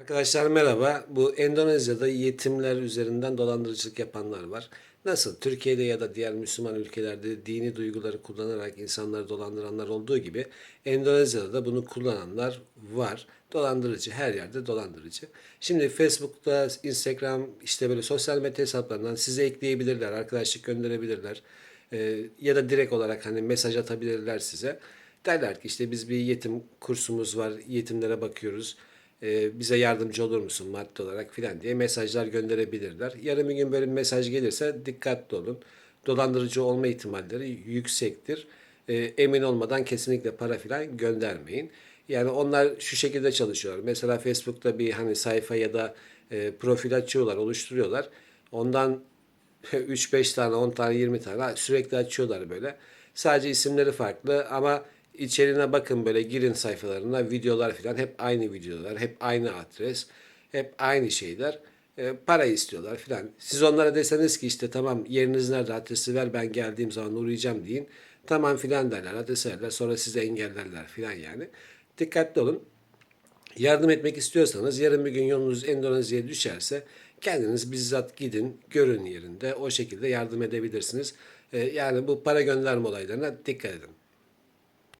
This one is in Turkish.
Arkadaşlar merhaba. Bu Endonezya'da yetimler üzerinden dolandırıcılık yapanlar var. Nasıl Türkiye'de ya da diğer Müslüman ülkelerde dini duyguları kullanarak insanları dolandıranlar olduğu gibi Endonezya'da da bunu kullananlar var. Dolandırıcı her yerde dolandırıcı. Şimdi Facebook'ta, Instagram işte böyle sosyal medya hesaplarından size ekleyebilirler, arkadaşlık gönderebilirler. Ee, ya da direkt olarak hani mesaj atabilirler size. Derler ki işte biz bir yetim kursumuz var, yetimlere bakıyoruz e, bize yardımcı olur musun maddi olarak filan diye mesajlar gönderebilirler. Yarın bir gün böyle bir mesaj gelirse dikkatli olun. Dolandırıcı olma ihtimalleri yüksektir. E, emin olmadan kesinlikle para filan göndermeyin. Yani onlar şu şekilde çalışıyorlar. Mesela Facebook'ta bir hani sayfa ya da e, profil açıyorlar, oluşturuyorlar. Ondan 3-5 tane, 10 tane, 20 tane sürekli açıyorlar böyle. Sadece isimleri farklı ama içeriğine bakın böyle girin sayfalarına videolar falan hep aynı videolar, hep aynı adres, hep aynı şeyler. E, para istiyorlar filan. Siz onlara deseniz ki işte tamam yeriniz nerede adresi ver ben geldiğim zaman uğrayacağım deyin. Tamam filan derler adres verirler sonra sizi engellerler filan yani. Dikkatli olun. Yardım etmek istiyorsanız yarın bir gün yolunuz Endonezya'ya düşerse kendiniz bizzat gidin, görün yerinde o şekilde yardım edebilirsiniz. Ee, yani bu para gönderme olaylarına dikkat edin.